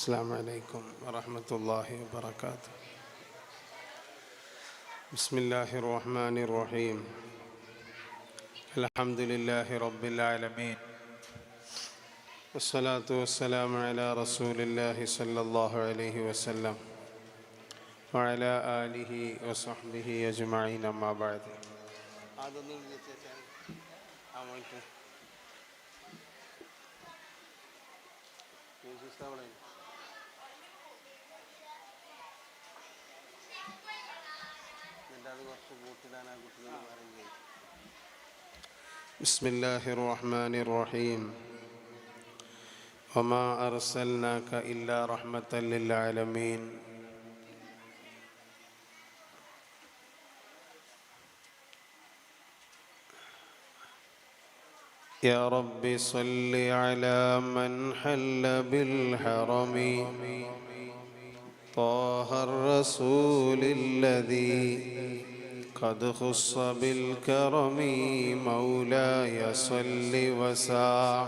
السلام عليكم ورحمة الله وبركاته. بسم الله الرحمن الرحيم. الحمد لله رب العالمين. والصلاة والسلام على رسول الله صلى الله عليه وسلم. وعلى آله وصحبه أجمعين أما بعد. بسم الله الرحمن الرحيم. وما أرسلناك إلا رحمة للعالمين. يا رب صل على من حل بالحرم. طه الرسول الذي قد خص بالكرم مولاي صل وسع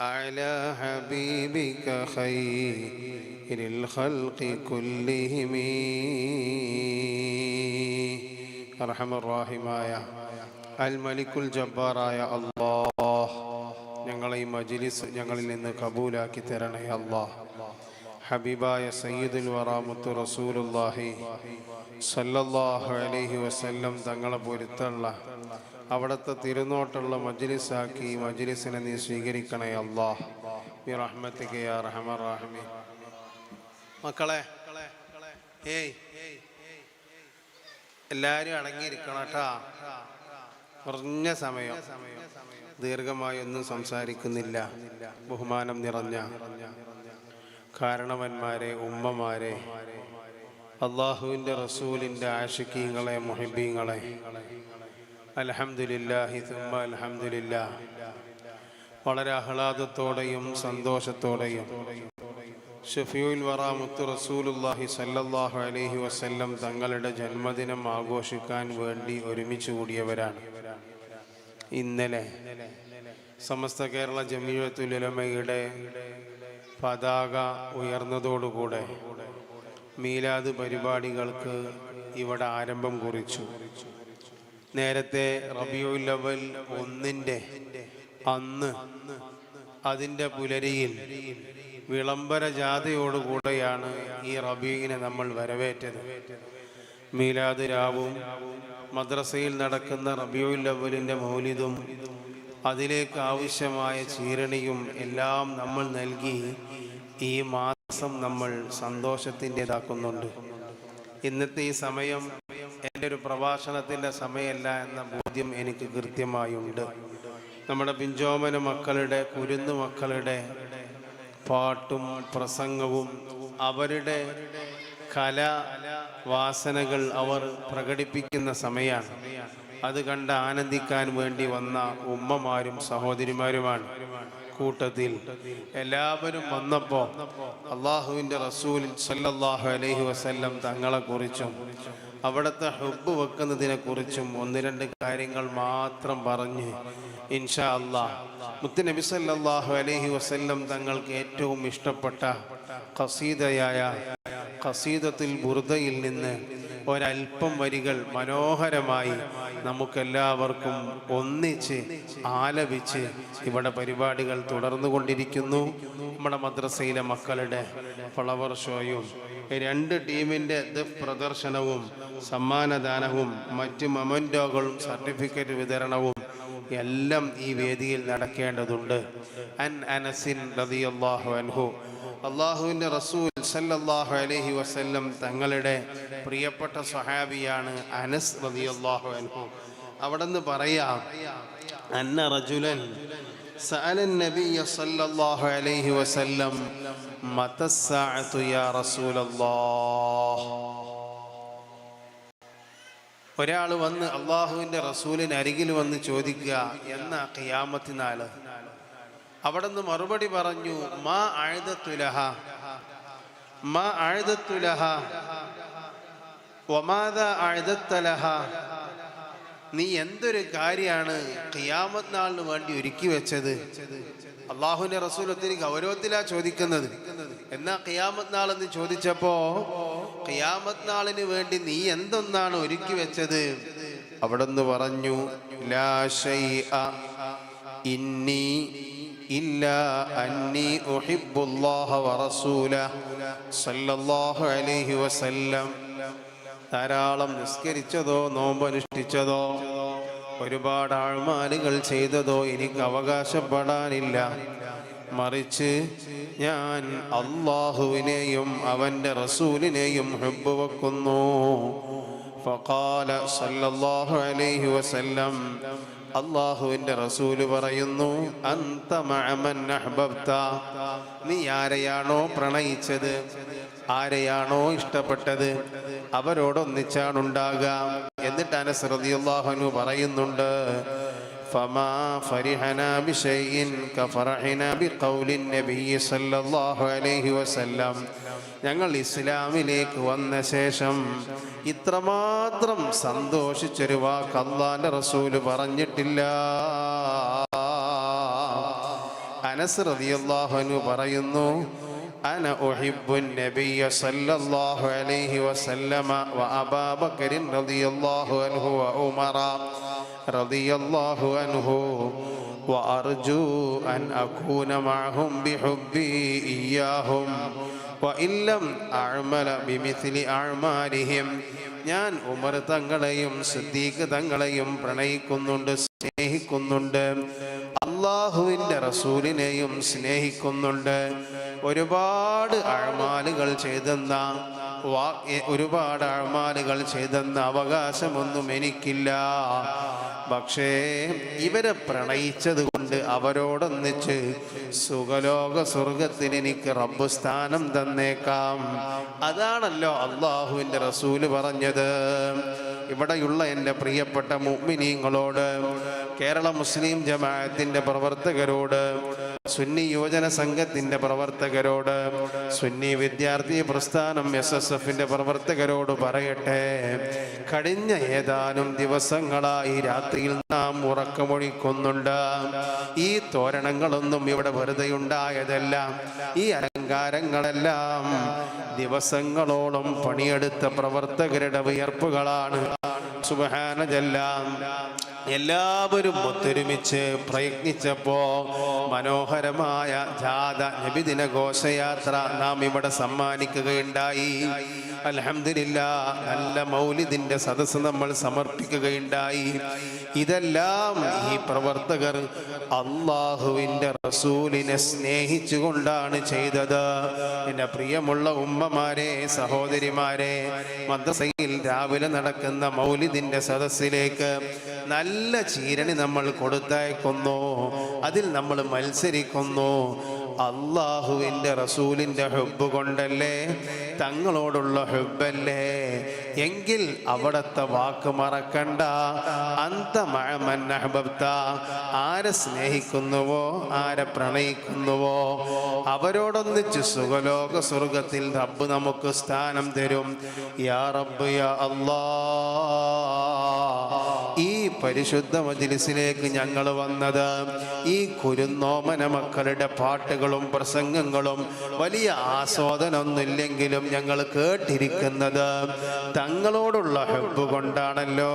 على حبيبك خير الخلق كلهم. أرحم അർഹമറാഹിമായ الملك الجبار يا الله. ഞങ്ങളെ ഈ മജിലിസ് ഞങ്ങളിൽ നിന്ന് കബൂലാക്കി തരണേ അല്ലാ. ഹബീബായ സയ്യിദുൽ വറാമത്തു റസൂലുല്ലാഹി സല്ലല്ലാഹു അലൈഹി വസല്ലം തങ്ങളെ പൊരുത്തുള്ള അവിടുത്തെ തിരുനോട്ടുള്ള മജ്ലിസാക്കി ഈ മജ്ലിസിനെ നീ സ്വീകരിക്കണേ അള്ളാഹ് ബി റഹ്മത്തിക യാ റഹ്മർ റഹീം. മക്കളെ ഏയ് എല്ലാവരും അടങ്ങിയിരിക്കണം കേട്ടാ. കുറഞ്ഞ സമയം. ദീർഘമായി ഒന്നും സംസാരിക്കുന്നില്ല. ബഹുമാനം നിറഞ്ഞ കാരണവന്മാരെ ഉമ്മമാരെ അള്ളാഹുവിന്റെ റസൂലിന്റെ ആഷിക്കീങ്ങളെ മുഹിബീങ്ങളെ. അലഹമുല്ലാഹി തുമ്മ അലഹമുല്ല വളരെ ആഹ്ലാദത്തോടെയും സന്തോഷത്തോടെയും. ഷഫിയുൽ വറാമുത്ത് റസൂലുല്ലാഹി സല്ലല്ലാഹു അലൈഹി വസല്ലം തങ്ങളുടെ ജന്മദിനം ആഘോഷിക്കാൻ വേണ്ടി ഒരുമിച്ച് കൂടിയവരാണ്. ഇന്നലെ. സമസ്ത കേരള ജമീയത്തുലമയുടെ പതാക ഉയർന്നതോടുകൂടെ മീലാദ് പരിപാടികൾക്ക് ഇവിടെ ആരംഭം കുറിച്ചു. നേരത്തെ റബിയുൽ അവൽ ഒന്നിന്റെ അന്ന് അതിന്റെ പുലരിയിൽ വിളംബര ജാഥയോടുകൂടെയാണ് ഈ റബീനെ നമ്മൾ വരവേറ്റത്. മീലാദ് രാവും മദ്രസയിൽ നടക്കുന്ന റബിയുല്ലവലിന്റെ മൗലിദും അതിലേക്ക് ആവശ്യമായ ചീരണിയും എല്ലാം നമ്മൾ നൽകി ഈ മാസം നമ്മൾ സന്തോഷത്തിന്റെതാക്കുന്നുണ്ട്. ഇന്നത്തെ ഈ സമയം എന്റെ ഒരു പ്രഭാഷണത്തിന്റെ സമയമല്ല എന്ന ബോധ്യം എനിക്ക് കൃത്യമായുണ്ട്. നമ്മുടെ പിഞ്ചോമന മക്കളുടെ കുരുന്നു മക്കളുടെ പാട്ടും പ്രസംഗവും അവരുടെ കല വാസനകൾ അവർ പ്രകടിപ്പിക്കുന്ന സമയമാണ് അത് കണ്ട് ആനന്ദിക്കാൻ വേണ്ടി വന്ന ഉമ്മമാരും സഹോദരിമാരുമാണ്. കൂട്ടത്തിൽ എല്ലാവരും വന്നപ്പോൾ അള്ളാഹുവിന്റെ റസൂൽ സല്ലല്ലാഹു അലൈഹി വസല്ലം തങ്ങളെക്കുറിച്ചും അവിടുത്തെ ഹുബ് വെക്കുന്നതിനെ കുറിച്ചും ഒന്ന് രണ്ട് കാര്യങ്ങൾ മാത്രം പറഞ്ഞ് ഇൻഷാ അള്ളാഹ് മുത്തു നബി സല്ലാഹു അലൈഹി വസല്ലം തങ്ങൾക്ക് ഏറ്റവും ഇഷ്ടപ്പെട്ട ഖസീദയായ ഖസീദത്തിൽ ബുർദയിൽ നിന്ന് ഒരൽപ്പം വരികൾ മനോഹരമായി നമുക്കെല്ലാവർക്കും ഒന്നിച്ച് ആലപിച്ച് ഇവിടെ പരിപാടികൾ തുടർന്നു കൊണ്ടിരിക്കുന്നു നമ്മുടെ മദ്രസയിലെ മക്കളുടെ ഫ്ലവർ ഷോയും രണ്ട് ടീമിന്റെ പ്രദർശനവും സമ്മാനദാനവും മറ്റ് മൊമന്റോകളും സർട്ടിഫിക്കറ്റ് വിതരണവും എല്ലാം ഈ വേദിയിൽ നടക്കേണ്ടതുണ്ട്. അൻ അനസിൻ റതിയല്ലാഹു അൻഹു അള്ളാഹുവിൻ്റെ റസൂൽ സല്ലല്ലാഹു അലൈഹി വസല്ലം തങ്ങളുടെ പ്രിയപ്പെട്ട സഹാബിയാണ് അനസ് റളിയല്ലാഹു അൻഹു അവിടെ നിന്ന് പറയാം അന്ന റജുലൻ سأل النبي صلى الله عليه وسلم متى الساعة يا رسول الله ഒരാൾ വന്ന് അള്ളാഹുവിൻ്റെ റസൂലിന് അരികിൽ വന്ന് ചോദിക്കുക എന്ന ഖിയാമത്തിനാള് അവിടെ നിന്ന് മറുപടി പറഞ്ഞു മാ ആഴുതത്തുലഹ മാ ആഴുതത്തുലഹ ഒമാത ആഴുതത്തലഹ നീ എന്തൊരു കാര്യമാണ് ഖിയാമത്ത് നാളിന് വേണ്ടി ഒരുക്കി വെച്ചത്? അള്ളാഹുവിന്റെ റസൂൽ ഒത്തിരി ഗൗരവത്തിലാ ചോദിക്കുന്നത്. എന്നാ ഖിയാമത്ത് നാൾ എന്ന് ചോദിച്ചപ്പോ ഖിയാമത്ത് നാളിന് വേണ്ടി നീ എന്തൊന്നാണ് ഒരുക്കി വെച്ചത്? അവിടെ നിന്ന് പറഞ്ഞു ലാ ശൈഅ أني ഇല്ലാ അന്നി ഉഹിബ്ബുല്ലാഹ صلى സല്ലല്ലാഹു അലൈഹി വസല്ലം ധാരാളം നിസ്കരിച്ചതോ നോമ്പനുഷ്ഠിച്ചതോ ഒരുപാട് ആൾമാലുകൾ ചെയ്തതോ എനിക്ക് അവകാശപ്പെടാനില്ല. മറിച്ച് ഞാൻ അള്ളാഹുവിനെയും അവന്റെ റസൂലിനെയും ഹെബ് വെക്കുന്നു. ഫഖാല സല്ലല്ലാഹു അലൈഹി വസല്ലം അള്ളാഹുവിന്റെ റസൂല് പറയുന്നു അന്ത മഅമൻ അഹ്ബബ്ത നീ ആരെയാണോ പ്രണയിച്ചത് ആരെയാണോ ഇഷ്ടപ്പെട്ടത് അവരോടൊന്നിച്ചാണുണ്ടാകുക എന്നിട്ട് അനസ് റളിയല്ലാഹു അൻഹു പറയുന്നുണ്ട് فما فرحنا بشيء كفرحنا بقول النبي صلى الله عليه وسلم ഞങ്ങൾ ഇസ്ലാമിലേക്ക് വന്ന ശേഷം ഇത്രമാത്രം സന്തോഷിച്ചൊരു വാക്ക് അള്ളാന്റെ റസൂല് പറഞ്ഞിട്ടില്ല അനസ് റളിയല്ലാഹു അൻഹു പറയുന്നു അന ഉഹിബ്ബു നബിയ സല്ലല്ലാഹു അലൈഹി വസല്ലമ വ അബാ ബക്കർ റളിയല്ലാഹു അൻഹു വ ഉമറ റളിയല്ലാഹു അൻഹു وأرجو أن أكون معهم بحبي إياهم വഇല്ലം ഞാൻ ഉമർ തങ്ങളെയും സിദ്ദീഖ് തങ്ങളെയും പ്രണയിക്കുന്നുണ്ട് സ്നേഹിക്കുന്നുണ്ട്. അള്ളാഹുവിന്റെ റസൂലിനെയും സ്നേഹിക്കുന്നുണ്ട്. ഒരുപാട് അഴമാലുകൾ ചെയ്തെന്ന ഒരുപാട് അഴമാലുകൾ ചെയ്തെന്ന അവകാശമൊന്നും എനിക്കില്ല. പക്ഷേ ഇവരെ പ്രണയിച്ചത് കൊണ്ട് അവരോടൊന്നിച്ച് സുഖലോക സ്വർഗത്തിന് എനിക്ക് റബ്ബ് സ്ഥാനം തന്നേക്കാം. അതാണല്ലോ അള്ളാഹുവിന്റെ റസൂൽ പറഞ്ഞത്. ഇവിടെയുള്ള എന്റെ പ്രിയപ്പെട്ട മുഅ്മിനീങ്ങളോട് കേരള മുസ്ലിം ജമാഅത്തിന്റെ പ്രവർത്തകരോട് സുന്നി യുവജന സംഘത്തിന്റെ പ്രവർത്തകരോട് സുന്നി വിദ്യാർത്ഥി പ്രസ്ഥാനം എസ് എസ് എഫിന്റെ പ്രവർത്തകരോട് പറയട്ടെ. കഴിഞ്ഞ ഏതാനും ദിവസങ്ങളായി രാത്രിയിൽ നാം ഉറക്കമൊഴിക്കുന്നുണ്ട്. ഈ തോരണങ്ങളൊന്നും ഇവിടെ വെറുതെ ഉണ്ടായതെല്ലാം ഈ അലങ്കാരങ്ങളെല്ലാം ദിവസങ്ങളോളം പണിയെടുത്ത പ്രവർത്തകരുടെ വിയർപ്പുകളാണ്. സുബഹാനജല്ലാം. എല്ലാവരും ഒത്തൊരുമിച്ച് പ്രയത്നിച്ചപ്പോ മനോഹരമായ ജാഥ നബിദിന ഘോഷയാത്ര നാം ഇവിടെ സമ്മാനിക്കുകയുണ്ടായി. അലഹമില്ല നല്ല മൗലിദിന്റെ സദസ്സ് നമ്മൾ സമർപ്പിക്കുകയുണ്ടായി. ഇതെല്ലാം ഈ പ്രവർത്തകർ അള്ളാഹുവിന്റെ റസൂലിനെ സ്നേഹിച്ചുകൊണ്ടാണ് ചെയ്തത്. എന്റെ പ്രിയമുള്ള ഉമ്മമാരെ സഹോദരിമാരെ മദ്രസയിൽ രാവിലെ നടക്കുന്ന മൗലിദിന്റെ സദസ്സിലേക്ക് നല്ല ചീരണി നമ്മൾ കൊടുത്തയക്കുന്നു. അതിൽ നമ്മൾ മത്സരിക്കുന്നു അള്ളാഹുവിന്റെ റസൂലിന്റെ ഹെബ് കൊണ്ടല്ലേ? തങ്ങളോടുള്ള ഹെബല്ലേ എങ്കിൽ അവിടത്തെ വാക്ക് മറക്കണ്ട. അന്ത മഴമന്നഹബബ്ത ആരെ സ്നേഹിക്കുന്നുവോ? ആരെ പ്രണയിക്കുന്നുവോ? അവരോടൊന്നിച്ച് സുഖലോക സ്വർഗത്തിൽ റബ്ബ് നമുക്ക് സ്ഥാനം തരും. യാ റബ്ബ് യാ അല്ലാ ഈ പരിശുദ്ധ മജിലിസിലേക്ക് ഞങ്ങൾ വന്നത്. ഈ കുരുന്നോമന മക്കളുടെ പാട്ടുകളും പ്രസംഗങ്ങളും വലിയ ആസ്വാദനമൊന്നുമില്ലെങ്കിലും ഞങ്ങൾ കേട്ടിരിക്കുന്നത് തങ്ങളോടുള്ള ഹെബ് കൊണ്ടാണല്ലോ.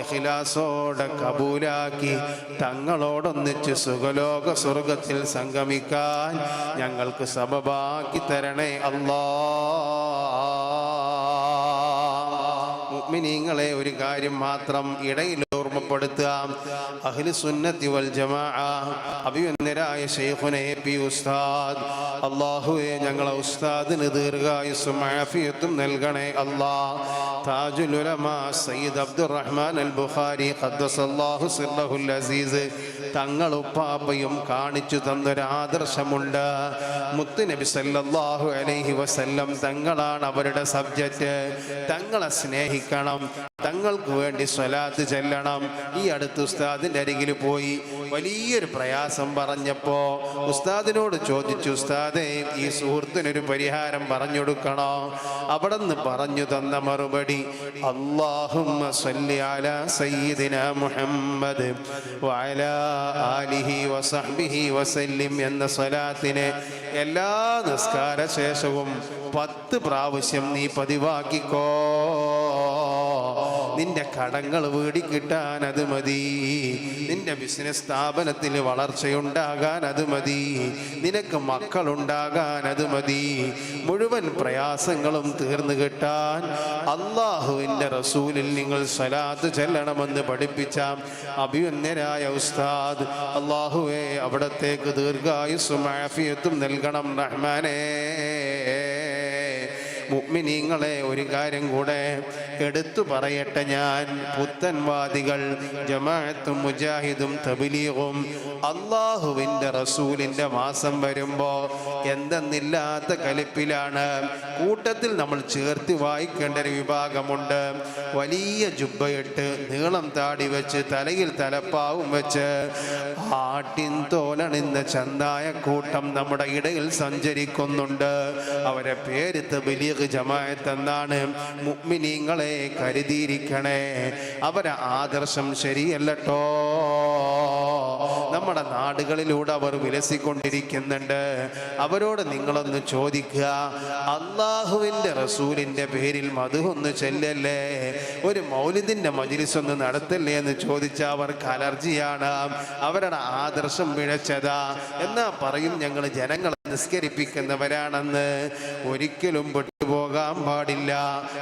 ഇഖിലാസോടെ കബൂലാക്കി തങ്ങളോടൊന്നിച്ച് സുഖലോക സ്വർഗത്തിൽ സംഗമിക്കാൻ ഞങ്ങൾക്ക് സബബാക്കി തരണേ അല്ലാ മുഅ്മിനീങ്ങളെ ഒരു കാര്യം മാത്രം ഇടയിൽ ഓർമ്മപ്പെടുത്തുക. അഹ്ലു സുന്നത്തി വൽ ജമാഅ അഭിവന്ദരായ എ പി ഉസ്താദ്. അള്ളാഹുവെ ഞങ്ങളെ ഉസ്താദിന് ദീർഘായുസ്സും ആഫിയത്തും നൽകണേ അല്ലാ. താജുലുലമ സയ്യിദ് അബ്ദുറഹ്മാൻ അൽ ബുഖാരി ഖദ്ദസല്ലാഹു സിർറഹുൽ അസീസ്. തങ്ങൾ ഉപ്പാപ്പയും കാണിച്ചു തന്നൊരു ആദർശമുണ്ട്. മുത്തുനബി സല്ലാഹു അലൈഹി വസല്ലം തങ്ങളാണ് അവരുടെ സബ്ജക്റ്റ് തങ്ങളെ സ്നേഹിക്കണം. തങ്ങൾക്ക് വേണ്ടി സ്വലാത്ത് ചെല്ലണം. ഈ അടുത്ത് ഉസ്താദിന്റെ അരികിൽ പോയി. വലിയൊരു പ്രയാസം പറഞ്ഞപ്പോ ഉസ്താദിനോട് ചോദിച്ചു ഉസ്താദെ ഈ സുഹൃത്തിനൊരു പരിഹാരം പറഞ്ഞു കൊടുക്കണോ അവിടെ നിന്ന് പറഞ്ഞു തന്ന മറുപടി ആലിഹി വസഹ്ബിഹി വസല്ലിം എന്ന സ്വലാത്തിനെ എല്ലാ നിസ്കാര ശേഷവും പത്ത് പ്രാവശ്യം നീ പതിവാക്കിക്കോ. നിന്റെ കടങ്ങൾ വീടി കിട്ടാൻ അത് മതി. നിന്റെ ബിസിനസ് സ്ഥാപനത്തിൽ വളർച്ചയുണ്ടാകാൻ അത് മതി. നിനക്ക് മക്കളുണ്ടാകാൻ അത് മതി. മുഴുവൻ പ്രയാസങ്ങളും തീർന്നു കിട്ടാൻ അള്ളാഹുവിന്റെ റസൂലിൽ നിങ്ങൾ സ്വലാത്ത് ചെല്ലണമെന്ന് പഠിപ്പിച്ച അഭിയുന്നരായ ഉസ്താദ് അള്ളാഹുവെ അവിടത്തേക്ക് ദീർഘായുസ്സും ആഫിയത്തും നൽകണം റഹ്മാനേ. മുഅ്മിനീങ്ങളെ ഒരു കാര്യം കൂടെ എടുത്തു പറയട്ടെ ഞാൻ. പുത്തൻവാദികൾ ജമാഅത്തും മുജാഹിദും തബിലീഗും. അള്ളാഹുവിന്റെ റസൂലിന്റെ മാസം വരുമ്പോൾ എന്തെന്നില്ലാത്ത കലിപ്പിലാണ്. കൂട്ടത്തിൽ നമ്മൾ ചേർത്ത് വായിക്കേണ്ട ഒരു വിഭാഗമുണ്ട്. വലിയ ജുബയിട്ട് നീളം താടി വെച്ച് തലയിൽ തലപ്പാവും വെച്ച് ആട്ടിൻ തോലണിന്ന ചന്തായ കൂട്ടം നമ്മുടെ ഇടയിൽ സഞ്ചരിക്കുന്നുണ്ട്. അവരെ പേര് തബിലീഗ് ജമാഅത്ത് എന്നാണ് മുഅ്മിനീങ്ങളെ കരുതിയിരിക്കണേ. അവരെ ആദർശം ശരിയല്ലട്ടോ. നമ്മുടെ നാടുകളിലൂടെ അവർ വിലസിക്കൊണ്ടിരിക്കുന്നുണ്ട്. അവരോട് നിങ്ങളൊന്ന് ചോദിക്കുക. അള്ളാഹുവിന്റെ റസൂലിന്റെ പേരിൽ മധുവൊന്ന് ചെല്ലല്ലേ? ഒരു മൗലിദിന്റെ മജിലിസ് ഒന്ന് നടത്തല്ലേ എന്ന് ചോദിച്ചാൽ അവർക്ക് അലർജിയാണ്. അവരുടെ ആദർശം പിഴച്ചതാ. എന്നാ പറയും ഞങ്ങൾ ജനങ്ങളെ നിസ്കരിപ്പിക്കുന്നവരാണെന്ന് ഒരിക്കലും പെട്ടുപോകാൻ പാടില്ല.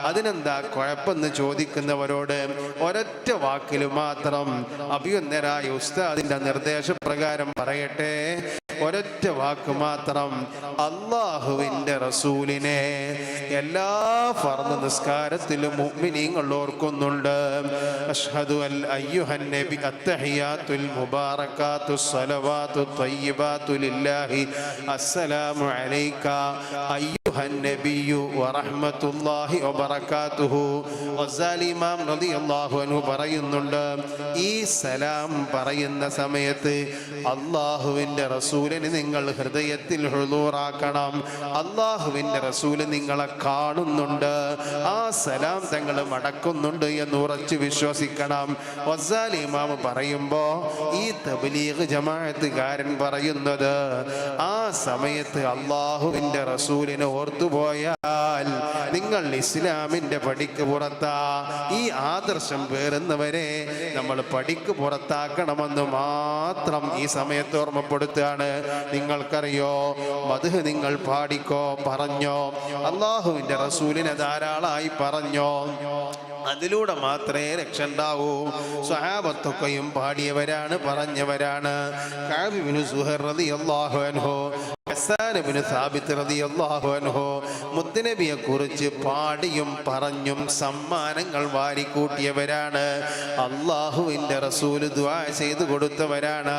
അതിനെന്താ കുഴപ്പമെന്ന് ചോദിക്കുന്നവരോട് ഒരൊറ്റ വാക്കിൽ മാത്രം അഭിയുന്നരായ ഉസ്താദിന്റെ നിർദ്ദേശപ്രകാരം പറയട്ടെ. ഒരൊറ്റ വാക്ക് മാത്രം അള്ളാഹുവിന്റെ റസൂലിനെ എല്ലാ ഫർദ് നിസ്കാരത്തിലും മുഅ്മിനീങ്ങൾ ഓർക്കുന്നുണ്ട്. അഷ്ഹദു അൽ അയ്യുഹൻ നബി അത്തഹിയാത്തുൽ മുബാറകാത്തു സ്വലവാത്തു തയ്യിബാത്തു ലില്ലാഹി അസ്സലാമു അലൈക. അയ്യുഹൻ നബിയു വറഹ്മത്തുള്ളാഹി വബറകാതുഹു. ഗസാലി ഇമാം റളിയല്ലാഹു അൻഹു പറയുന്നുണ്ട് ഈ സലാം പറയുന്ന സമയത്ത് അള്ളാഹുവിന്റെ റസൂലിന് നിങ്ങൾ ഹൃദയത്തിൽ ഹുളൂറാക്കണം. അള്ളാഹുവിന്റെ റസൂൽ നിങ്ങളെ കാണുന്നുണ്ട്. ആ സലാം തങ്ങൾ മടക്കുന്നുണ്ട് എന്ന് ഉറച്ചു വിശ്വസിക്കണം. വസാൽ ഇമാം പറയുമ്പോൾ ഈ തബലീഗ് ജമാഅത്തുകാരൻ പറയുന്നത് ആ സമയത്ത് അള്ളാഹുവിന്റെ റസൂലിനെ ഓർത്തുപോയാൽ നിങ്ങൾ ഇസ്ലാമിന്റെ പടിക്ക് പുറത്താ. ഈ ആദർശം പേറുന്നവരെ നമ്മൾ പടിക്ക് പുറത്താക്കണമെന്ന് മാത്രം ഈ സമയത്ത് ഓർമ്മപ്പെടുത്തുകയാണ്. നിങ്ങൾക്കറിയോ? മധു നിങ്ങൾ പാടിക്കോ? പറഞ്ഞോ. അള്ളാഹുവിന്റെ റസൂലിനെ ധാരാളമായി പറഞ്ഞോ. അതിലൂടെ മാത്രമേ രക്ഷ ഉണ്ടാവൂ സ്വഹാബത്തൊക്കെയും പാടിയവരാണ് പറഞ്ഞവരാണ്. കാവിനു സുഹർ റളിയല്ലാഹു അൻഹു. മുത്തുനബിയെ കുറിച്ച് പാടിയും പറഞ്ഞും സമ്മാനങ്ങൾ വാരിക്കൂട്ടിയവരാണ്. അള്ളാഹുവിന്റെ റസൂൽ ചെയ്തു കൊടുത്തവരാണ്.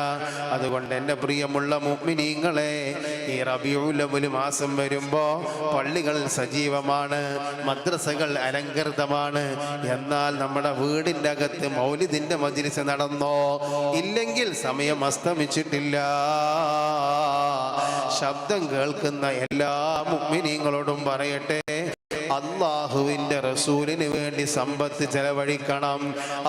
അതുകൊണ്ട് എന്റെ പ്രിയമുള്ള മുഗ്മിനീങ്ങളെ ഈ റബിയുൽ അവ്വൽ മാസം വരുമ്പോൾ പള്ളികൾ സജീവമാണ് മദ്രസകൾ അലങ്കൃതമാണ്. എന്നാൽ നമ്മുടെ വീടിന്റെ അകത്ത് മൗലിദിന്റെ മജ്ലിസ് നടന്നോ? ഇല്ലെങ്കിൽ സമയം അസ്തമിച്ചിട്ടില്ല. ശബ്ദം കേൾക്കുന്ന എല്ലാ മുഗ്മിനീങ്ങളോടും പറയട്ടെ. അള്ളാഹുവിന്റെ റസൂലിന് വേണ്ടി സമ്പത്ത് ചെലവഴിക്കണം.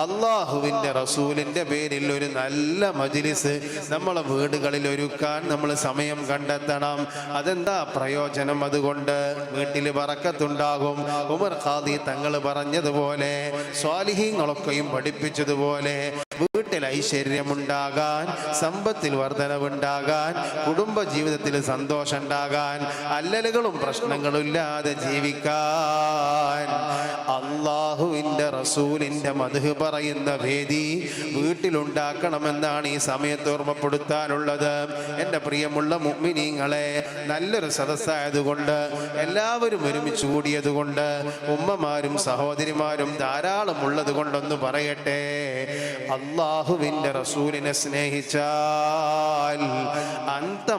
അള്ളാഹുവിന്റെ റസൂലിന്റെ പേരിൽ ഒരു നല്ല മജിലിസ് നമ്മളെ വീടുകളിൽ ഒരുക്കാൻ നമ്മൾ സമയം കണ്ടെത്തണം. അതെന്താ പ്രയോജനം അതുകൊണ്ട്? വീട്ടിൽ പറക്കത്തുണ്ടാകും ഉമർ ഖാദി തങ്ങൾ പറഞ്ഞതുപോലെ സ്വാലിഹീങ്ങളൊക്കെയും പഠിപ്പിച്ചതുപോലെ വീട്ടിൽ ഐശ്വര്യമുണ്ടാകാൻ സമ്പത്തിൽ വർധനവുണ്ടാകാൻ കുടുംബ ജീവിതത്തിൽ സന്തോഷം ഉണ്ടാകാൻ അല്ലലുകളും പ്രശ്നങ്ങളും ഇല്ലാതെ ജീവിക്കാൻ. അള്ളാഹുവിന്റെ റസൂലിന്റെ മധു പറയുന്ന വേദി വീട്ടിലുണ്ടാക്കണമെന്നാണ് ഈ സമയത്ത് ഓർമ്മപ്പെടുത്താനുള്ളത്. എന്റെ പ്രിയമുള്ള മുഗ്മിനീങ്ങളെ നല്ലൊരു സദസ്സായതുകൊണ്ട് എല്ലാവരും ഒരുമിച്ച് കൂടിയതുകൊണ്ട് ഉമ്മമാരും സഹോദരിമാരും ധാരാളം ഉള്ളത് കൊണ്ടൊന്ന് പറയട്ടെ. അള്ളാഹുവിന്റെ റസൂലിനെ സ്നേഹിച്ചാൽ അന്ത.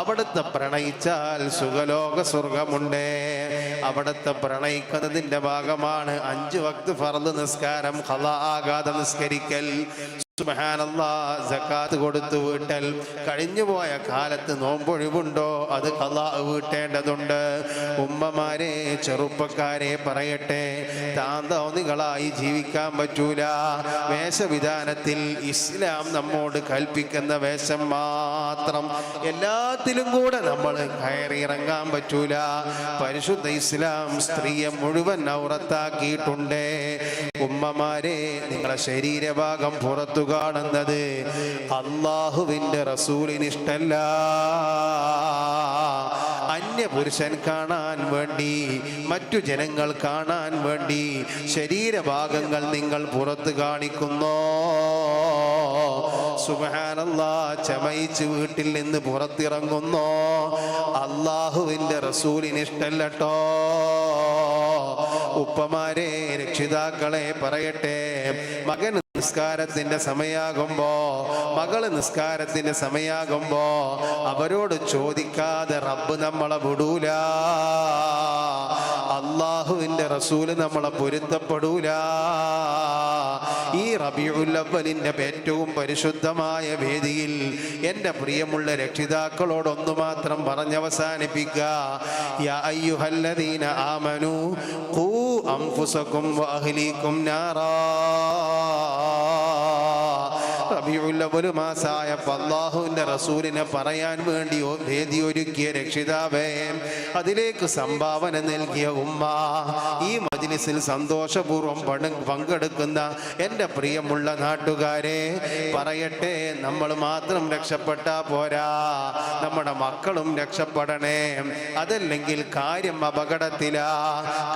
അവിടുത്തെ പ്രണയിച്ചാൽ സുഖലോക സ്വർഗമുണ്ട് അവിടുത്തെ പ്രണയിക്കുന്നതിന്റെ ഭാഗമാണ് അഞ്ച് വക്ത് ഫറന്ന് നിസ്കാരം ഹലാഘാത നിസ്കരിക്കൽ സക്കാത്ത് കൊടുത്തു വീട്ടൽ. കഴിഞ്ഞുപോയ കാലത്ത് നോമ്പൊഴിവുണ്ടോ? അത് കലാ വീട്ടേണ്ടതുണ്ട്. ഉമ്മമാരെ ചെറുപ്പക്കാരെ പറയട്ടെ താന്തോന്നികളായി ജീവിക്കാൻ പറ്റൂല. വേഷവിധാനത്തിൽ ഇസ്ലാം നമ്മോട് കൽപ്പിക്കുന്ന വേഷം മാത്രം എല്ലാത്തിലും കൂടെ നമ്മൾ കയറിയിറങ്ങാൻ പറ്റൂല. പരിശുദ്ധ ഇസ്ലാം സ്ത്രീയെ മുഴുവൻ ഔറത്താക്കിയിട്ടുണ്ട്. ഉമ്മമാരെ നിങ്ങളെ ശരീരഭാഗം പുറത്തു കാണുന്നത്. അള്ളാഹുവിന്റെ റസൂലിന് ഇഷ്ടല്ല അന്യപുരുഷൻ കാണാൻ വേണ്ടി മറ്റു ജനങ്ങൾ കാണാൻ വേണ്ടി ശരീരഭാഗങ്ങൾ നിങ്ങൾ പുറത്ത് കാണിക്കുന്നു. സുബഹാനല്ലാ ചമയിച്ച് വീട്ടിൽ നിന്ന് പുറത്തിറങ്ങുന്നു. അള്ളാഹുവിന്റെ റസൂലിന് ഇഷ്ടല്ലട്ടോ ഉപ്പമാരെ രക്ഷിതാക്കളെ പറയട്ടെ. മകൻ നിസ്കാരത്തിന്റെ സമയാകുമ്പോ മകൾ നിസ്കാരത്തിന്റെ സമയാകുമ്പോ അവരോട് ചോദിക്കാതെ റബ്ബ് നമ്മളെ വിടൂല. അള്ളാഹുവിന്റെ റസൂൽ നമ്മളെ പൊരുത്തപ്പെടൂല. ഈ റബിയുല്ലവലിന്റെ ഏറ്റവും പരിശുദ്ധമായ വേദിയിൽ എന്റെ പ്രിയമുള്ള രക്ഷിതാക്കളോട് രക്ഷിതാക്കളോടൊന്നു മാത്രം പറഞ്ഞവസാനിപ്പിക്കുക ആമനു ഖൂ നാറാ. റബിയുല്ലവൽ മാസായ അള്ളാഹുവിന്റെ റസൂലിനെ പറയാൻ വേണ്ടി വേദി ഒരുക്കിയ രക്ഷിതാവേ അതിലേക്ക് സംഭാവന നൽകിയ ഉമ്മ ഈ മജ്ലിസിൽ സന്തോഷപൂർവം പണ- പങ്കെടുക്കുന്ന എന്റെ പ്രിയമുള്ള നാട്ടുകാരെ പറയട്ടെ നമ്മൾ മാത്രം രക്ഷപ്പെട്ടാ പോരാ നമ്മുടെ മക്കളും രക്ഷപ്പെടണേ അതല്ലെങ്കിൽ കാര്യം അപകടത്തിലാ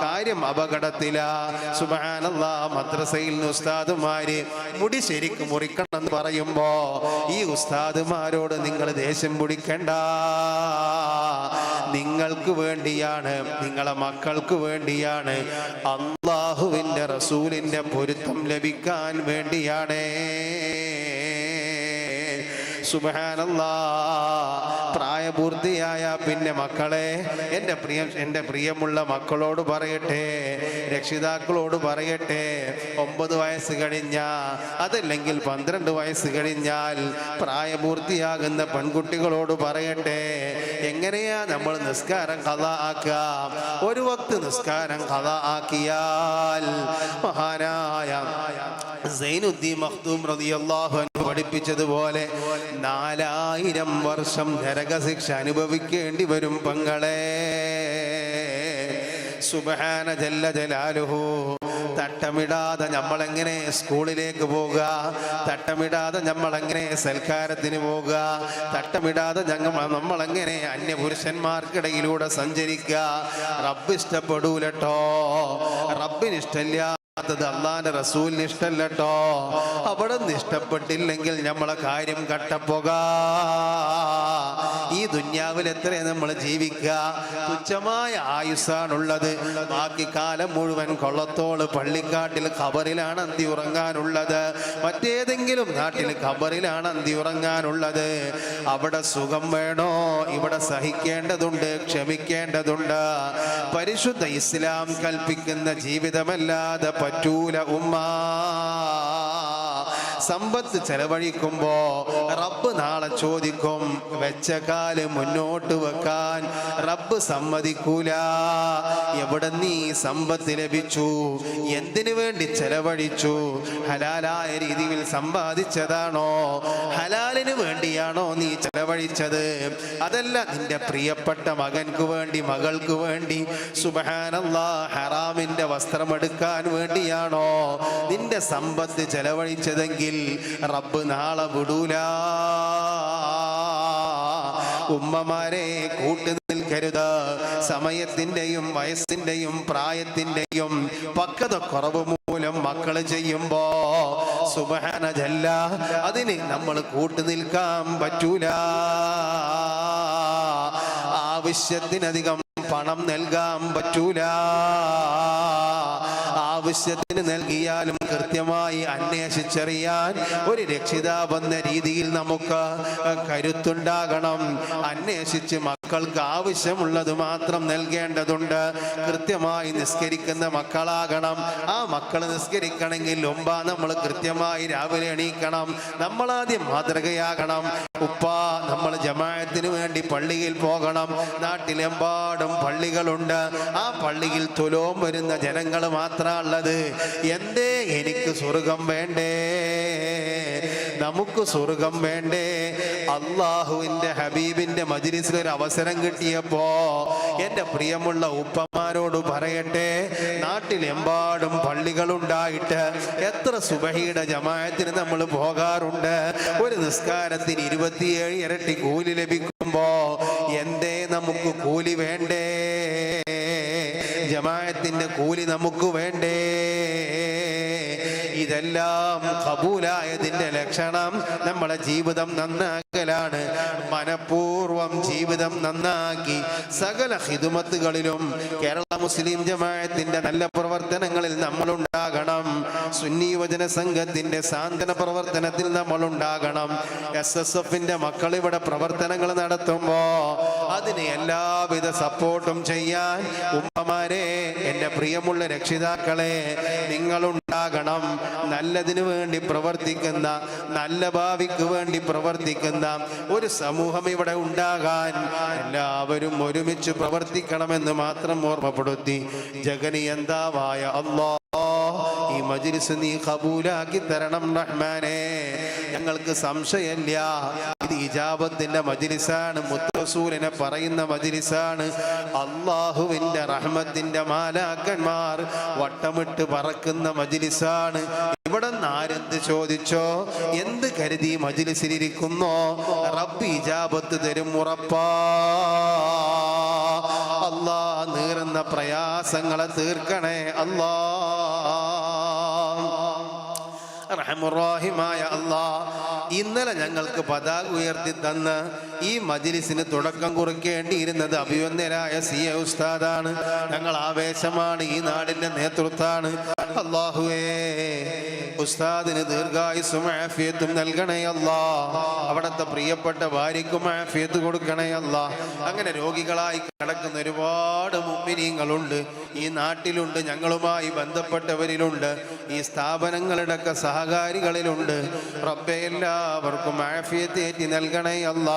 കാര്യം അപകടത്തിലാ. സുബാനല്ല മദ്രസയിൽ ഉസ്താദുമാര് മുടി ശരിക്കും മുറിക്കണം എന്ന് പറയുമ്പോ ഈ ഉസ്താദുമാരോട് നിങ്ങൾ ദേഷ്യം പിടിക്കണ്ട. നിങ്ങൾക്ക് വേണ്ടിയാണ് നിങ്ങളെ മക്കൾക്ക് വേണ്ടിയാണ് അള്ളാഹുവിന്റെ റസൂലിന്റെ പൊരുത്തം ലഭിക്കാൻ വേണ്ടിയാണ്. സുബഹാനല്ലാ പ്രായപൂർത്തിയായ പിന്നെ മക്കളെ എന്റെ പ്രിയം എന്റെ പ്രിയമുള്ള മക്കളോട് പറയട്ടെ രക്ഷിതാക്കളോട് പറയട്ടെ ഒമ്പത് വയസ്സ് കഴിഞ്ഞ അതല്ലെങ്കിൽ പന്ത്രണ്ട് വയസ്സ് കഴിഞ്ഞാൽ പ്രായപൂർത്തിയാകുന്ന പെൺകുട്ടികളോട് പറയട്ടെ എങ്ങനെയാ നമ്മൾ നിസ്കാരം കഥ ആക്കുക ഒരു വക്ത് നിസ്കാരം കഥ ആക്കിയാൽ മഹാനായ സൈനുദ്ദീൻ മഖ്ദൂം റളിയല്ലാഹു അൻഹു പഠിപ്പിച്ചതുപോലെ നാലായിരം വർഷം നരകശിക്ഷ അനുഭവിക്കേണ്ടി വരും പങ്ങളെ. സുബഹാന ജല്ല ജലാലുഹു. തട്ടമിടാതെ നമ്മളെങ്ങനെ സ്കൂളിലേക്ക് പോകുക തട്ടമിടാതെ നമ്മളെങ്ങനെ സൽക്കാരത്തിന് പോകുക തട്ടമിടാതെ ഞങ്ങൾ നമ്മളെങ്ങനെ അന്യപുരുഷന്മാർക്കിടയിലൂടെ സഞ്ചരിക്കുക? റബ്ബ് ഇഷ്ടപ്പെടൂലട്ടോ. റബ്ബിന് ഇഷ്ടമില്ല അത് അള്ളാന്റെ റസൂലിന് ഇഷ്ടല്ലട്ടോ അവിടെ നിന്ന് ഇഷ്ടപ്പെട്ടില്ലെങ്കിൽ നമ്മളെ കാര്യം കട്ടപ്പോക ഈ ദുന്യാവിൽ എത്ര നമ്മൾ ജീവിക്കുക? തുച്ഛമായ ആയുസ്സാണുള്ളത്. ബാക്കി കാലം മുഴുവൻ കൊള്ളത്തോൾ പള്ളിക്കാട്ടിൽ ഖബറിലാണ് അന്തി ഉറങ്ങാനുള്ളത്. മറ്റേതെങ്കിലും നാട്ടിൽ ഖബറിലാണ് അന്തി ഉറങ്ങാനുള്ളത്. അവിടെ സുഖം വേണോ? ഇവിടെ സഹിക്കേണ്ടതുണ്ട് ക്ഷമിക്കേണ്ടതുണ്ട്. പരിശുദ്ധ ഇസ്ലാം കൽപ്പിക്കുന്ന ജീവിതമല്ലാതെ പറ്റൂല ഉമ്മ. സമ്പത്ത് ചെലവഴിക്കുമ്പോ റബ്ബ് നാളെ ചോദിക്കും വെച്ച കാൽ മുന്നോട്ട് വെക്കാൻ റബ്ബ് സമ്മതിക്കൂല. എവിടെ നീ സമ്പത്ത് ലഭിച്ചു? എന്തിനു വേണ്ടി ചെലവഴിച്ചു? ഹലാലായ രീതിയിൽ സമ്പാദിച്ചതാണോ? ഹലാലിന് വേണ്ടിയാണോ നീ ചെലവഴിച്ചത്? അതല്ല നിന്റെ പ്രിയപ്പെട്ട മകൻക്ക് വേണ്ടി മകൾക്ക് വേണ്ടി സുബഹാനല്ലാ ഹറാമിന്റെ വസ്ത്രമെടുക്കാൻ വേണ്ടിയാണോ നിന്റെ സമ്പത്ത് ചെലവഴിച്ചതെങ്കിൽ റബ്ബ് നാളെ വിടൂല. ഉമ്മമാരെ കൂട്ടു നിൽക്കരുത് സമയത്തിന്റെയും വയസ്സിന്റെയും പ്രായത്തിന്റെയും പക്വത കുറവ് മൂലം മക്കൾ ചെയ്യുമ്പോ സുബഹാനജല്ല അതിന് നമ്മൾ കൂട്ടു നിൽക്കാൻ പറ്റൂല. ആവശ്യത്തിനധികം പണം നൽകാൻ പറ്റൂല. ആവശ്യത്തിന് നൽകിയാലും കൃത്യമായി അന്വേഷിച്ചറിയാൻ ഒരു രക്ഷിതാവെന്ന രീതിയിൽ നമുക്ക് കരുത്തുണ്ടാകണം. അന്വേഷിച്ച് മക്കൾ മക്കൾക്ക് ആവശ്യമുള്ളത് മാത്രം നൽകേണ്ടതുണ്ട്. കൃത്യമായി നിസ്കരിക്കുന്ന മക്കളാകണം. ആ മക്കൾ നിസ്കരിക്കണമെങ്കിൽ മുമ്പ നമ്മൾ കൃത്യമായി രാവിലെ എണീക്കണം. നമ്മളാദ്യം മാതൃകയാകണം. ഉപ്പ നമ്മൾ ജമായത്തിന് വേണ്ടി പള്ളിയിൽ പോകണം. നാട്ടിലെമ്പാടും പള്ളികളുണ്ട്. ആ പള്ളിയിൽ തുലോം വരുന്ന ജനങ്ങൾ മാത്രമുള്ളത് എന്തേ എനിക്ക് സ്വർഗം വേണ്ടേ? നമുക്ക് സ്വർഗം വേണ്ടേ? അള്ളാഹുവിന്റെ ഹബീബിന്റെ മജിലിസിലൊരവസരം അവസരം കിട്ടിയപ്പോ എന്റെ പ്രിയമുള്ള ഉപ്പമാരോട് പറയട്ടെ നാട്ടിലെമ്പാടും പള്ളികളുണ്ടായിട്ട് എത്ര സുബഹിയുടെ ജമായത്തിന് നമ്മൾ പോകാറുണ്ട്. ഒരു നിസ്കാരത്തിന് ഇരുപത്തിയേഴ് ഇരട്ടി കൂലി ലഭിക്കുമ്പോ എന്തേ നമുക്ക് കൂലി വേണ്ടേ? ജമായത്തിന്റെ കൂലി നമുക്ക് വേണ്ടേ? ഇതെല്ലാം കബൂലായതിന്റെ ലക്ഷണം നമ്മളെ ജീവിതം നന്നാക്കലാണ്. മനഃപൂർവം ജീവിതം നന്നാക്കി സകല ഹിതുമത്തുകളിലും കേരള മുസ്ലിം ജമാഅത്തിന്റെ നല്ല പ്രവർത്തനങ്ങളിൽ നമ്മൾ ഉണ്ടാകണം സുന്നി യുവജന സംഘത്തിന്റെ സാന്ത്വന പ്രവർത്തനത്തിൽ നമ്മൾ ഉണ്ടാകണം എസ് എസ് എഫിന്റെ മക്കൾ ഇവിടെ പ്രവർത്തനങ്ങൾ നടത്തുമ്പോ അതിന് എല്ലാവിധ സപ്പോർട്ടും ചെയ്യാൻ ഉമ്മമാരെ എന്റെ പ്രിയമുള്ള രക്ഷിതാക്കളെ നിങ്ങളുണ്ടാകണം നല്ലതിനു വേണ്ടി പ്രവർത്തിക്കുന്ന നല്ല ഭാവിക്ക് വേണ്ടി പ്രവർത്തിക്കുന്ന ഒരു സമൂഹം ഇവിടെ ഉണ്ടാകാൻ എല്ലാവരും ഒരുമിച്ച് പ്രവർത്തിക്കണമെന്ന് മാത്രം ഓർമ്മപ്പെടുത്തി. ജഗനിയന്താവായ അള്ളാ ഈ മജ്ലിസ് നീ കബൂലാക്കി തരണം റഹ്മാനെ. ഞങ്ങൾക്ക് സംശയമില്ല. ഇത് ഇജാബത്തിന്റെ മജ്ലിസാണ്. മുത്തസൂലിനെ പറയുന്ന മജ്ലിസാണ്. അള്ളാഹുവിന്റെ റഹ്മത്തിന്റെ മാലാക്കന്മാർ വട്ടമിട്ട് പറക്കുന്ന മജ്ലിസാണ്. ഇവിടെ ആരെന്ത് ചോദിച്ചോ? എന്ത് കരുതി മജ്ലിസിലിരിക്കുന്നോ? റബ്ബ് ഇജാബത്ത് തരും ഉറപ്പാ. അല്ലാ നീറുന്ന പ്രയാസങ്ങളെ തീർക്കണേ. അല്ലാ റഹമുറാഹിമായ അള്ളാഹ് ഇന്നലെ ഞങ്ങൾക്ക് പതാക ഉയർത്തി തന്ന് ഈ മജിലിസിന് തുടക്കം കുറിക്കേണ്ടിയിരുന്നത് അഭിവന്യരായ സി എ ഉസ്താദാണ്. ഞങ്ങൾ ആവേശമാണ് ഈ നാടിന്റെ നേതൃത്വമാണ്. അള്ളാഹുവേ ഉസ്താദിന് ദീർഘായുസും ആഫിയത്തും നൽകണേ അല്ലാ അവിടുത്തെ പ്രിയപ്പെട്ട ഭാര്യയ്ക്കും ആഫിയത്ത് കൊടുക്കണേ അല്ലാ അങ്ങനെ രോഗികളായി കിടക്കുന്ന ഒരുപാട് മുമ്പിനീങ്ങളുണ്ട് ഈ നാട്ടിലുണ്ട് ഞങ്ങളുമായി ബന്ധപ്പെട്ടവരിലുണ്ട് ഈ സ്ഥാപനങ്ങളുടെ ഒക്കെ സഹകാരികളിലുണ്ട്. റബ്ബെ എല്ലാവർക്കും ആഫിയത്തേറ്റി നൽകണേ അല്ല.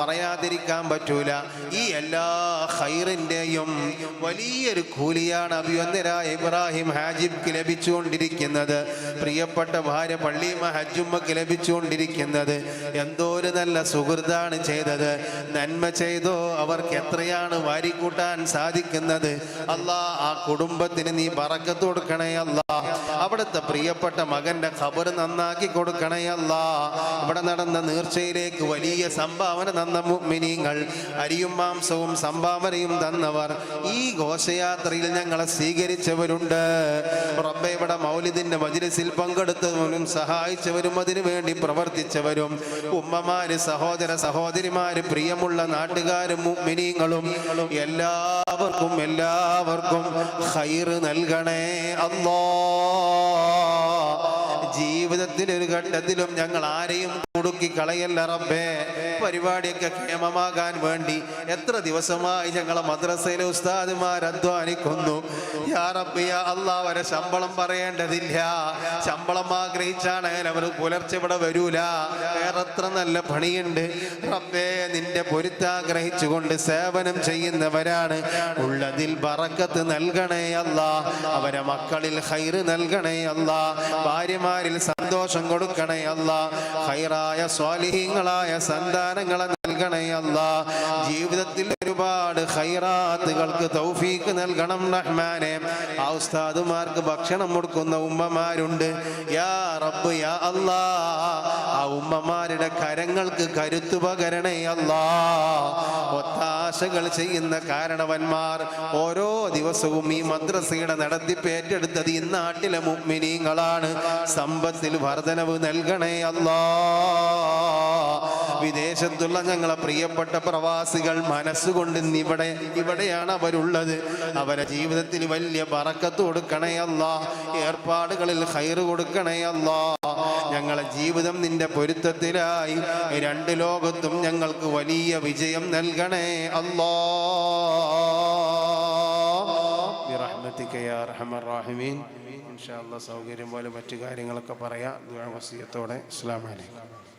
പറയാതിരിക്കാൻ പറ്റൂല. ഈ എല്ലാ ഹൈറിന്റെയും വലിയൊരു കൂലിയാണ് അഭിവന്ദരായ ഇബ്രാഹിം ഹാജിബ്ക്ക് ലഭിച്ചുകൊണ്ടിരിക്കുന്നത്. പ്രിയപ്പെട്ട ഭാര്യ പള്ളിയമ്മ ഹജ്ജുമ്മക്ക് ലഭിച്ചുകൊണ്ടിരിക്കുന്നത്. എന്തോ ഒരു നല്ല സുഹൃത്താണ് ചെയ്തത്. നന്മ ചെയ്തോ അവർക്ക് എത്രയാണ് വാരിക്കൂട്ടാൻ സാധിക്കുന്നത്. അല്ലാ ആ കുടുംബത്തിന് നീ പറക്കത്ത് കൊടുക്കണേ അല്ല. അവിടുത്തെ പ്രിയപ്പെട്ട മകന്റെ ഖബർ നന്നാക്കി കൊടുക്കണേ അല്ല. ഇവിടെ നടന്ന നീർച്ചയിലേക്ക് വലിയ സംഭാവന തന്ന മിനിങ്ങൾ അരിയും മാംസവും സംഭാവനയും തന്നവർ ഈ ഘോഷയാത്രയിൽ ഞങ്ങളെ സ്വീകരിച്ചവരുണ്ട്. റബ്ബെ ഇവിടെ മൗലിദിന്റെ മജ്ലിസിൽ പങ്കെടുത്തവരും സഹായിച്ചവരും അതിനു വേണ്ടി പ്രവർത്തിച്ചവരും. ഉമ്മമാര് സഹോദര സഹോദരിമാര് പ്രിയമുള്ള നാട്ടുകാരും മുഅ്മിനീങ്ങളും എല്ലാവർക്കും എല്ലാവർക്കും ഹൈറ് നൽകണേ അല്ലാ. ജീവിതത്തിന്റെ ഒരു ഘട്ടത്തിലും ഞങ്ങൾ ആരെയും കുടുക്കി കളയല്ല റബ്ബേ. പരിപാടിയൊക്കെ ക്ഷേമമാകാൻ വേണ്ടി എത്ര ദിവസമായി ഞങ്ങളെ മദ്രസയിലെ ഉസ്താദുമാർ അധ്വാനിക്കുന്നു. യാ അല്ലാ വരെ ശമ്പളം പറയേണ്ടതില്ല. ശമ്പളം ആഗ്രഹിച്ചാണ് അവർ പുലർച്ചെ ഇവിടെ വരൂല. വേറെത്ര നല്ല പണിയുണ്ട്. റബ്ബേ നിന്റെ പൊരുത്താഗ്രഹിച്ചുകൊണ്ട് സേവനം ചെയ്യുന്നവരാണ്. ഉള്ളതിൽ ബറക്കത്ത് നൽകണേ അല്ല അവരെ മക്കളിൽ ഹൈറ് നൽകണേ അല്ല ഭാര്യമാരിൽ സന്തോഷം കൊടുക്കണേ അല്ല. ഹൈറായ സ്വാലിഹീങ്ങളായ സന്താനങ്ങളെ നൽകണേ അല്ല. ജീവിതത്തിൽ ഒരുപാട് ഹൈറാത്തുകൾക്ക് തൗഫീക്ക് നൽകണം റഹ്മാനെ. ആ ഉസ്താദുമാർക്ക് ഭക്ഷണം കൊടുക്കുന്ന ഉമ്മമാരുണ്ട്. യാ റബ്ബ് യാ അല്ലാ. ആ ഉമ്മമാരുടെ കരങ്ങൾക്ക് കരുത്തു പകരണേ അല്ലാ. ഒത്താശകൾ ചെയ്യുന്ന കാരണവന്മാർ ഓരോ ദിവസവും ഈ മദ്രസയുടെ നടത്തിപ്പ് ഏറ്റെടുത്തത് ഈ നാട്ടിലെ മുഗ്മിനീങ്ങളാണ്. സമ്പത്തിൽ വർധനവ് നൽകണേ അല്ലാ വിദേശത്തുള്ള ഞങ്ങളെ പ്രിയപ്പെട്ട പ്രവാസികൾ മനസ്സുകൊണ്ട് ഇന്ന് ഇവിടെ ഇവിടെയാണ് അവരുള്ളത് അവരെ ജീവിതത്തിൽ വലിയ ബറക്കത്ത് കൊടുക്കണേ അല്ല ഏർപ്പാടുകളിൽ ഹൈറ് കൊടുക്കണേ അല്ല ഞങ്ങളെ ജീവിതം നിന്റെ പൊരുത്തത്തിലായി രണ്ട് ലോകത്തും ഞങ്ങൾക്ക് വലിയ വിജയം നൽകണേ അല്ലാ برحمتك يا ارحم الراحمين ഇൻഷാ അള്ളാഹ് സൗകര്യം പോലെ മറ്റു കാര്യങ്ങളൊക്കെ പറയാം. ദുരാവസ്യത്തോടെ അസ്ലാമലൈക്കും